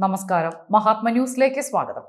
നമസ്കാരം. മഹാത്മ ന്യൂസിലേക്ക് സ്വാഗതം.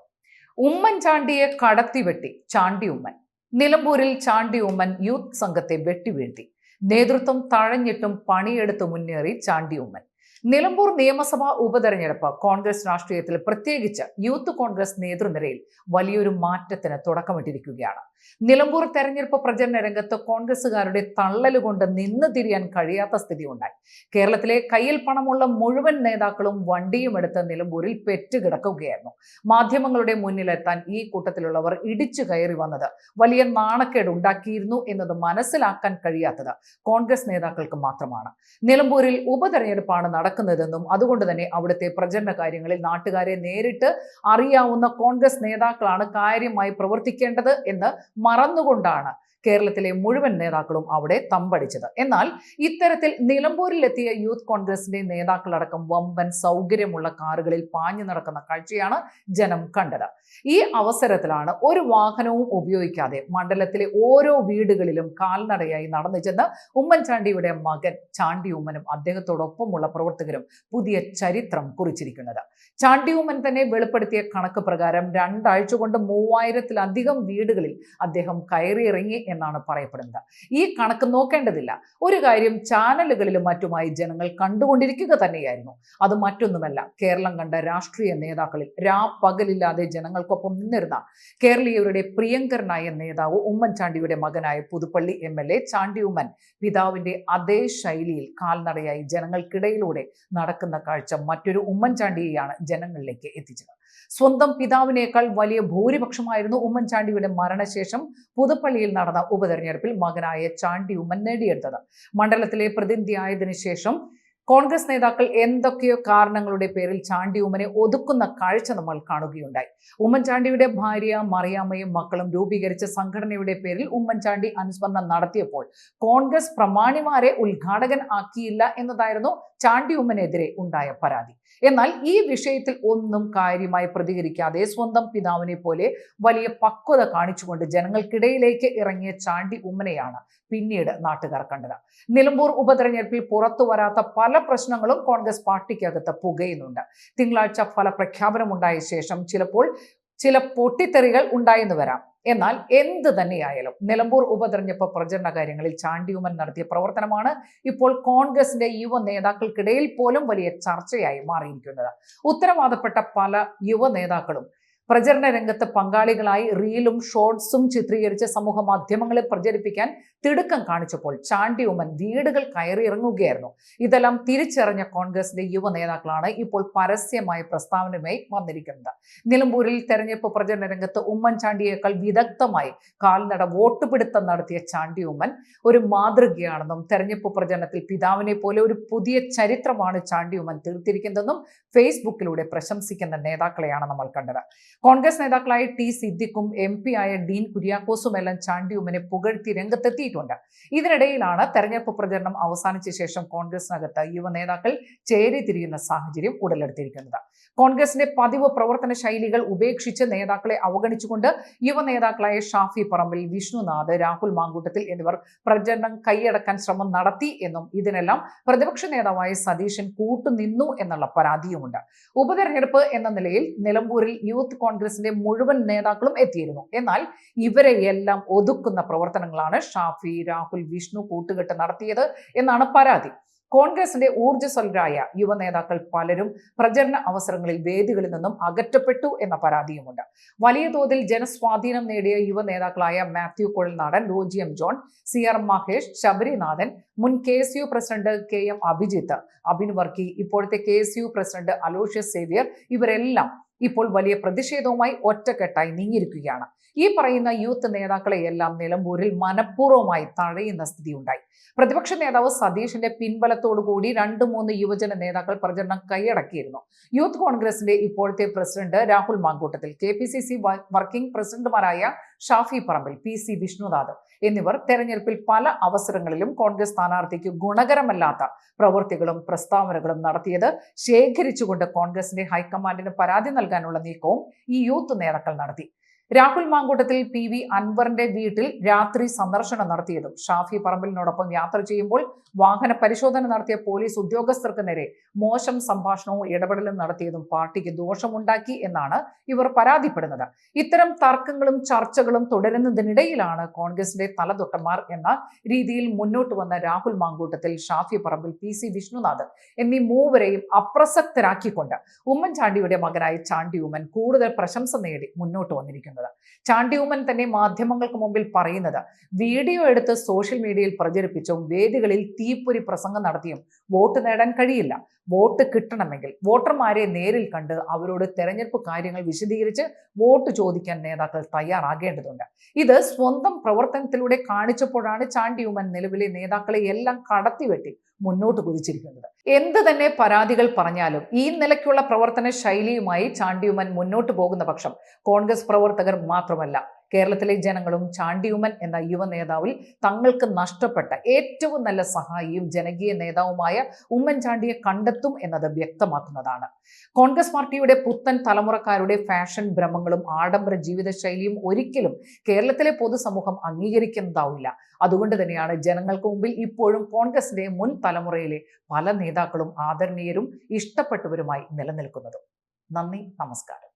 ഉമ്മൻചാണ്ടിയെ കടത്തിവെട്ടി ചാണ്ടി ഉമ്മൻ. നിലമ്പൂരിൽ ചാണ്ടി ഉമ്മൻ യൂത്ത് സംഘത്തെ വെട്ടിവീഴ്ത്തി. നേതൃത്വം തഴഞ്ഞിട്ടും പണിയെടുത്ത് മുന്നേറി ചാണ്ടി ഉമ്മൻ. നിലമ്പൂർ നിയമസഭാ ഉപതെരഞ്ഞെടുപ്പ് കോൺഗ്രസ് രാഷ്ട്രീയത്തിൽ പ്രത്യേകിച്ച് യൂത്ത് കോൺഗ്രസ് നേതൃനിരയിൽ വലിയൊരു മാറ്റത്തിന് തുടക്കമിട്ടിരിക്കുകയാണ്. നിലമ്പൂർ തെരഞ്ഞെടുപ്പ് പ്രചരണ രംഗത്ത് കോൺഗ്രസുകാരുടെ തള്ളലുകൊണ്ട് നിന്ന് തിരിയാൻ കഴിയാത്ത സ്ഥിതി ഉണ്ടായി കേരളത്തിലെ കയ്യിൽ പണമുള്ള മുഴുവൻ നേതാക്കളും വണ്ടിയും എടുത്ത് നിലമ്പൂരിൽ പെറ്റുകിടക്കുകയായിരുന്നു. മാധ്യമങ്ങളുടെ മുന്നിലെത്താൻ ഈ കൂട്ടത്തിലുള്ളവർ ഇടിച്ചു കയറി വന്നത് വലിയ നാണക്കേട് ഉണ്ടാക്കിയിരുന്നു എന്നത് മനസ്സിലാക്കാൻ കഴിയാത്തത് കോൺഗ്രസ് നേതാക്കൾക്ക് മാത്രമാണ്. നിലമ്പൂരിൽ ഉപതെരഞ്ഞെടുപ്പാണ് നടക്കുന്നതെന്നും അതുകൊണ്ട് തന്നെ അവിടുത്തെ പ്രചരണ കാര്യങ്ങളിൽ നാട്ടുകാരെ നേരിട്ട് അറിയാവുന്ന കോൺഗ്രസ് നേതാക്കളാണ് കാര്യമായി പ്രവർത്തിക്കേണ്ടത് എന്ന് മറന്നുകൊണ്ടാണ് കേരളത്തിലെ മുഴുവൻ നേതാക്കളും അവിടെ തമ്പടിച്ചത്. എന്നാൽ ഇത്തരത്തിൽ നിലമ്പൂരിലെത്തിയ യൂത്ത് കോൺഗ്രസിന്റെ നേതാക്കളടക്കം വമ്പൻ സൗകര്യമുള്ള കാറുകളിൽ പാഞ്ഞു നടക്കുന്ന കാഴ്ചയാണ് ജനം കണ്ടത്. ഈ അവസരത്തിലാണ് ഒരു വാഹനവും ഉപയോഗിക്കാതെ മണ്ഡലത്തിലെ ഓരോ വീടുകളിലും കാൽനടയായി നടന്നു ചെന്ന് ഉമ്മൻചാണ്ടിയുടെ മകൻ ചാണ്ടി ഉമ്മനും അദ്ദേഹത്തോടൊപ്പമുള്ള പ്രവർത്തകരും പുതിയ ചരിത്രം കുറിച്ചിരിക്കുന്നത്. ചാണ്ടിയൂമൻ തന്നെ വെളിപ്പെടുത്തിയ കണക്ക് പ്രകാരം രണ്ടാഴ്ച കൊണ്ട് മൂവായിരത്തിലധികം വീടുകളിൽ അദ്ദേഹം കയറിയിറങ്ങി എന്നാണ് പറയപ്പെടുന്നത്. ഈ കണക്ക് നോക്കേണ്ടതില്ല. ഒരു കാര്യം ചാനലുകളിലും മറ്റുമായി ജനങ്ങൾ കണ്ടുകൊണ്ടിരിക്കുക തന്നെയായിരുന്നു. അത് മറ്റൊന്നുമല്ല. കേരളം കണ്ട രാഷ്ട്രീയ നേതാക്കളിൽ രാ പകലില്ലാതെ ജനങ്ങൾക്കൊപ്പം നിന്നിരുന്ന കേരളീയരുടെ പ്രിയങ്കരനായ നേതാവ് ഉമ്മൻചാണ്ടിയുടെ മകനായ Puthuppally M L A Chandy Oommen പിതാവിന്റെ അതേ ശൈലിയിൽ കാൽനടയായി ജനങ്ങൾക്കിടയിലൂടെ നടക്കുന്ന കാഴ്ച മറ്റൊരു ഉമ്മൻചാണ്ടിയെയാണ് ജനങ്ങളിലേക്ക് എത്തിച്ചത്. സ്വന്തം പിതാവിനേക്കാൾ വലിയ ഭൂരിപക്ഷമായിരുന്നു ഉമ്മൻചാണ്ടിയുടെ മരണശേഷം പുതുപ്പള്ളിയിൽ നടന്ന ഉപതെരഞ്ഞെടുപ്പിൽ മകനായ ചാണ്ടി ഉമ്മൻ നേടിയെടുത്തത്. മണ്ഡലത്തിലെ പ്രതിനിധിയായതിനു ശേഷം കോൺഗ്രസ് നേതാക്കൾ എന്തൊക്കെയോ കാരണങ്ങളുടെ പേരിൽ ചാണ്ടി ഉമ്മനെ ഒതുക്കുന്ന കാഴ്ച നമ്മൾ കാണുകയുണ്ടായി. ഉമ്മൻചാണ്ടിയുടെ ഭാര്യ മറിയാമ്മയും മക്കളും രൂപീകരിച്ച സംഘടനയുടെ പേരിൽ ഉമ്മൻചാണ്ടി അനുസ്മരണം നടത്തിയപ്പോൾ കോൺഗ്രസ് പ്രമാണിമാരെ ഉദ്ഘാടകൻ ആക്കിയില്ല എന്നതായിരുന്നു ചാണ്ടി ഉമ്മനെതിരെ ഉണ്ടായ പരാതി. എന്നാൽ ഈ വിഷയത്തിൽ ഒന്നും കാര്യമായി പ്രതികരിക്കാതെ സ്വന്തം പിതാവിനെ പോലെ വലിയ പക്വത കാണിച്ചുകൊണ്ട് ജനങ്ങൾക്കിടയിലേക്ക് ഇറങ്ങിയ ചാണ്ടി ഉമ്മനെയാണ് പിന്നീട് നാട്ടുകാർ കണ്ടത്. നിലമ്പൂർ ഉപതെരഞ്ഞെടുപ്പിൽ പുറത്തു വരാത്ത പല പ്രശ്നങ്ങളും കോൺഗ്രസ് പാർട്ടിക്കകത്ത് പുകയുന്നുണ്ട്. തിങ്കളാഴ്ച ഫലപ്രഖ്യാപനമുണ്ടായ ശേഷം ചിലപ്പോൾ ചില പൊട്ടിത്തെറികൾ ഉണ്ടായെന്ന് വരാം. എന്നാൽ എന്ത് തന്നെയായാലും നിലമ്പൂർ ഉപതെരഞ്ഞെടുപ്പ് പ്രചരണ കാര്യങ്ങളിൽ ചാണ്ടിയുമൻ നടത്തിയ പ്രവർത്തനമാണ് ഇപ്പോൾ കോൺഗ്രസിന്റെ യുവ നേതാക്കൾക്കിടയിൽ പോലും വലിയ ചർച്ചയായി മാറിയിരിക്കുന്നത്. ഉത്തരവാദപ്പെട്ട പല യുവ നേതാക്കളും പ്രചരണ രംഗത്ത് പങ്കാളികളായി റീലും ഷോർട്സും ചിത്രീകരിച്ച് സമൂഹ മാധ്യമങ്ങളിൽ പ്രചരിപ്പിക്കാൻ തിടുക്കം കാണിച്ചപ്പോൾ ചാണ്ടി ഉമ്മൻ വീടുകൾ കയറിയിറങ്ങുകയായിരുന്നു ഇതെല്ലാം തിരിച്ചറിഞ്ഞ കോൺഗ്രസിന്റെ യുവ നേതാക്കളാണ് ഇപ്പോൾ പരസ്യമായ പ്രസ്താവനയുമായി വന്നിരിക്കുന്നത്. നിലമ്പൂരിൽ തെരഞ്ഞെടുപ്പ് പ്രചരണ രംഗത്ത് ഉമ്മൻചാണ്ടിയേക്കാൾ വിദഗ്ധമായി കാൽനട വോട്ടുപിടുത്തം നടത്തിയ ചാണ്ടി ഉമ്മൻ ഒരു മാതൃകയാണെന്നും തെരഞ്ഞെടുപ്പ് പ്രചരണത്തിൽ പിതാവിനെ പോലെ ഒരു പുതിയ ചരിത്രമാണ് ചാണ്ടി ഉമ്മൻ തീർത്തിരിക്കുന്നതെന്നും ഫേസ്ബുക്കിലൂടെ പ്രശംസിക്കുന്ന നേതാക്കളെയാണ് നമ്മൾ കണ്ടത്. കോൺഗ്രസ് നേതാക്കളായ ടി സിദ്ദിഖും എം പി ആയ ഡീൻ കുര്യാക്കോസും എല്ലാം ചാണ്ടി ഉമ്മനെ പുകഴ്ത്തി രംഗത്തെത്തിയിട്ടുണ്ട്. ഇതിനിടയിലാണ് തെരഞ്ഞെടുപ്പ് പ്രചരണം അവസാനിച്ച ശേഷം കോൺഗ്രസിനകത്ത് യുവ നേതാക്കൾ ചേരി തിരിയുന്ന സാഹചര്യം ഉടലെടുത്തിരിക്കുന്നത്. കോൺഗ്രസിന്റെ പതിവ് പ്രവർത്തന ശൈലികൾ ഉപേക്ഷിച്ച് നേതാക്കളെ അവഗണിച്ചുകൊണ്ട് യുവ നേതാക്കളായ ഷാഫി പറമ്പിൽ വിഷ്ണുനാഥ് രാഹുൽ മാങ്കൂട്ടത്തിൽ എന്നിവർ പ്രചരണം കൈയടക്കാൻ ശ്രമം നടത്തി എന്നും ഇതിനെല്ലാം പ്രതിപക്ഷ നേതാവായ സതീശൻ കൂട്ടുനിന്നു എന്നുള്ള പരാതിയുമുണ്ട്. ഉപതെരഞ്ഞെടുപ്പ് എന്ന നിലയിൽ നിലമ്പൂരിൽ യൂത്ത് കോൺഗ്രസിന്റെ മുഴുവൻ നേതാക്കളും എത്തിയിരുന്നു. എന്നാൽ ഇവരെ എല്ലാം ഒതുക്കുന്ന പ്രവർത്തനങ്ങളാണ് ഷാഫി രാഹുൽ വിഷ്ണു കൂട്ടുകെട്ട് നടത്തിയത് എന്നാണ് പരാതി. കോൺഗ്രസിന്റെ ഊർജസ്വലരായ യുവ നേതാക്കൾ പലരും പ്രചരണ അവസരങ്ങളിൽ വേദികളിൽ നിന്നും അകറ്റപ്പെട്ടു എന്ന പരാതിയുമുണ്ട്. വലിയ തോതിൽ ജനസ്വാധീനം നേടിയ യുവ നേതാക്കളായ Mathew Kuzhalnadan Roji M John C R Mahesh Sabarinathan മുൻ K S U president K M Abhijith Abin Varkey ഇപ്പോഴത്തെ K S U president Aloysius Xavier ഇവരെല്ലാം ഇപ്പോൾ വലിയ പ്രതിഷേധവുമായി ഒറ്റക്കെട്ടായി നീങ്ങിയിരിക്കുകയാണ്. ഈ പറയുന്ന യൂത്ത് നേതാക്കളെയെല്ലാം നിലമ്പൂരിൽ മനഃപൂർവമായി തഴയുന്ന സ്ഥിതിയുണ്ടായി. പ്രതിപക്ഷ നേതാവ് സതീഷിന്റെ പിൻബലത്തോടുകൂടി രണ്ട് മൂന്ന് യുവജന നേതാക്കൾ പ്രചരണം കൈയടക്കിയിരുന്നു. യൂത്ത് കോൺഗ്രസിന്റെ ഇപ്പോഴത്തെ president Rahul Mamkootathil K working പ്രസിഡന്റുമാരായ ഷാഫി പറമ്പിൽ പി സി വിഷ്ണുനാഥ് എന്നിവർ തെരഞ്ഞെടുപ്പിൽ പല അവസരങ്ങളിലും കോൺഗ്രസ് സ്ഥാനാർത്ഥിക്ക് ഗുണകരമല്ലാത്ത പ്രവൃത്തികളും പ്രസ്താവനകളും നടത്തിയത് ശേഖരിച്ചുകൊണ്ട് കോൺഗ്രസിന്റെ ഹൈക്കമാൻഡിന് പരാതി നൽകാനുള്ള നീക്കവും ഈ യൂത്ത് നേതാക്കൾ നടത്തി. രാഹുൽ മാങ്കൂട്ടത്തിൽ പി വി അൻവറിന്റെ വീട്ടിൽ രാത്രി സന്ദർശനം നടത്തിയതും. ഷാഫി പറമ്പിലിനോടൊപ്പം യാത്ര ചെയ്യുമ്പോൾ വാഹന പരിശോധന നടത്തിയ പോലീസ് ഉദ്യോഗസ്ഥർക്ക് നേരെ മോശം സംഭാഷണവും ഇടപെടലും നടത്തിയതും പാർട്ടിക്ക് ദോഷമുണ്ടാക്കി എന്നാണ് ഇവർ പരാതിപ്പെടുന്നത്. ഇത്തരം തർക്കങ്ങളും ചർച്ചകളും തുടരുന്നതിനിടയിലാണ് കോൺഗ്രസിന്റെ തലതൊട്ടന്മാർ എന്ന രീതിയിൽ മുന്നോട്ട് വന്ന രാഹുൽ മാങ്കൂട്ടത്തിൽ ഷാഫി പറമ്പിൽ പി സി വിഷ്ണുനാഥ് എന്നീ മൂവരെയും അപ്രസക്തരാക്കിക്കൊണ്ട് ഉമ്മൻചാണ്ടിയുടെ മകനായ ചാണ്ടി ഉമ്മൻ കൂടുതൽ പ്രശംസ നേടി മുന്നോട്ട് വന്നിരിക്കുന്നത് ചാണ്ടി ഉമ്മൻ തന്നെ മാധ്യമങ്ങൾക്ക് മുമ്പിൽ പറയുന്നത്. വീഡിയോ എടുത്ത് സോഷ്യൽ മീഡിയയിൽ പ്രചരിപ്പിച്ചും വേദികളിൽ തീപ്പൊരി പ്രസംഗം നടത്തിയും വോട്ട് നേടാൻ കഴിയില്ല. വോട്ട് കിട്ടണമെങ്കിൽ വോട്ടർമാരെ നേരിൽ കണ്ട് അവരോട് തെരഞ്ഞെടുപ്പ് കാര്യങ്ങൾ വിശദീകരിച്ച് വോട്ട് ചോദിക്കാൻ നേതാക്കൾ തയ്യാറാകേണ്ടതുണ്ട്. ഇത് സ്വന്തം പ്രവർത്തനത്തിലൂടെ കാണിച്ചപ്പോഴാണ് ചാണ്ടി ഉമ്മൻ നിലവിലെ നേതാക്കളെ എല്ലാം കടത്തിവെട്ടി മുന്നോട്ട് കുതിച്ചിരിക്കുന്നത്. എന്ത് തന്നെ പരാതികൾ പറഞ്ഞാലും ഈ നിലയ്ക്കുള്ള പ്രവർത്തന ശൈലിയുമായി ചാണ്ടിയുമൻ മുന്നോട്ട് പോകുന്ന പക്ഷം കോൺഗ്രസ് പ്രവർത്തകർ മാത്രമല്ല കേരളത്തിലെ ജനങ്ങളും ചാണ്ടിയുമൻ എന്ന യുവ നേതാവിൽ തങ്ങൾക്ക് നഷ്ടപ്പെട്ട ഏറ്റവും നല്ല സഹായിയും ജനകീയ നേതാവുമായ ഉമ്മൻചാണ്ടിയെ കണ്ടെത്തും എന്നത് വ്യക്തമാക്കുന്നതാണ്. കോൺഗ്രസ് പാർട്ടിയുടെ പുത്തൻ തലമുറക്കാരുടെ ഫാഷൻ ഭ്രമങ്ങളും ആഡംബര ജീവിതശൈലിയും ഒരിക്കലും കേരളത്തിലെ പൊതുസമൂഹം അംഗീകരിക്കുന്നതാവില്ല. അതുകൊണ്ട് തന്നെയാണ് ജനങ്ങൾക്ക് മുമ്പിൽ ഇപ്പോഴും കോൺഗ്രസിന്റെ മുൻ തലമുറയിലെ പല നേതാക്കളും ആദരണീയരും ഇഷ്ടപ്പെട്ടവരുമായി നിലനിൽക്കുന്നത്. നന്ദി നമസ്കാരം.